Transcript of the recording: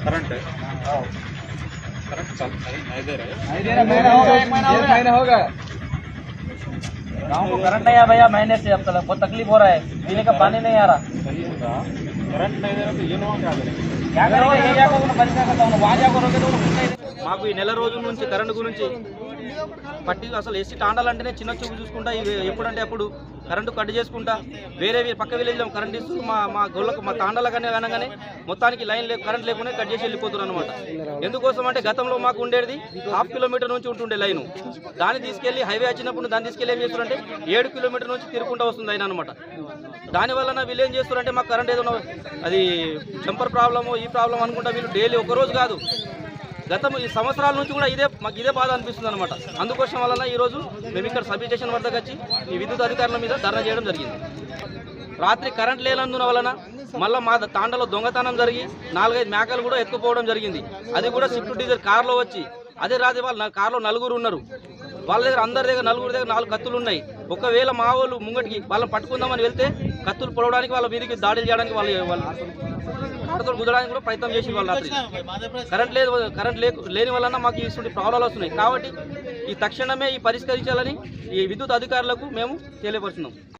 Current current चल नहीं दे रहे नहीं महीना होगा एक महीना होगा गाँव को करंट नहीं आया भैया महीने से अब तक बहुत तकलीफ हो रहा है पीने का पानी नहीं आ रहा करंट नहीं दे रहा तो ये लोग क्या करेंगे మాకు ఈ నెల రోజుల నుంచి కరెంటు గురించి పట్టి అసలు ఎస్టీ టాండాలంటేనే చిన్న చూపు చూసుకుంటా ఎప్పుడంటే అప్పుడు కరెంటు కట్ చేసుకుంటా. వేరే పక్క విలేజ్లో కరెంట్ ఇస్తూ మా మా గొల్లకు మా తాండాలకనే అనగానే మొత్తానికి లైన్ లేక కరెంట్ లేకుండా కట్ చేసి వెళ్ళిపోతున్నారు అనమాట ఎందుకోసం అంటే గతంలో మాకు ఉండేది హాఫ్ కిలోమీటర్ నుంచి ఉంటుండే లైను. దాన్ని తీసుకెళ్ళి హైవే వచ్చినప్పుడు దాన్ని తీసుకెళ్ళి ఏం చేస్తారంటే ఏడు కిలోమీటర్ నుంచి తిరుగుకుంటా వస్తుంది ఆయన అనమాట దానివల్ల వీళ్ళు ఏం చేస్తారంటే మాకు కరెంట్ ఏదో అది జంపర్ ప్రాబ్లము ఈ ప్రాబ్లం అనుకుంటా వీళ్ళు డైలీ ఒక రోజు కాదు. గతం ఈ సంవత్సరాల నుంచి కూడా ఇదే మాకు ఇదే బాధ అనిపిస్తుంది అనమాట అందుకోసం వలన ఈరోజు మేము ఇక్కడ సబ్ స్టేషన్ వద్దకు వచ్చి ఈ విద్యుత్ అధికారుల మీద ధర్నా చేయడం జరిగింది. రాత్రి కరెంట్ లేనందున వలన మళ్ళీ మా తాండలో దొంగతనం జరిగి నాలుగైదు మేకలు కూడా ఎత్తుకుపోవడం జరిగింది. అది కూడా స్విఫ్ట్ డీజర్ కార్లో వచ్చి అదే రాత్రి వాళ్ళు కారులో కార్లో నలుగురు ఉన్నారు. వాళ్ళ దగ్గర అందరి దగ్గర నలుగురు దగ్గర నాలుగు కత్తులు ఉన్నాయి. ఒకవేళ మా వాళ్ళు ముంగటికి వాళ్ళని పట్టుకుందామని వెళ్తే కత్తులు పొడవడానికి వాళ్ళ మీదకి దాడులు చేయడానికి వాళ్ళు వాళ్ళు కడతలు కుదడానికి కూడా ప్రయత్నం చేసి వాళ్ళు రాత్రి. కరెంట్ లేదు కరెంట్ లేకు లేని వలన మాకు ఇటువంటి ప్రాబ్లాలు వస్తున్నాయి. కాబట్టి ఈ తక్షణమే ఈ పరిష్కరించాలని ఈ విద్యుత్ అధికారులకు మేము తెలియపరుస్తున్నాం.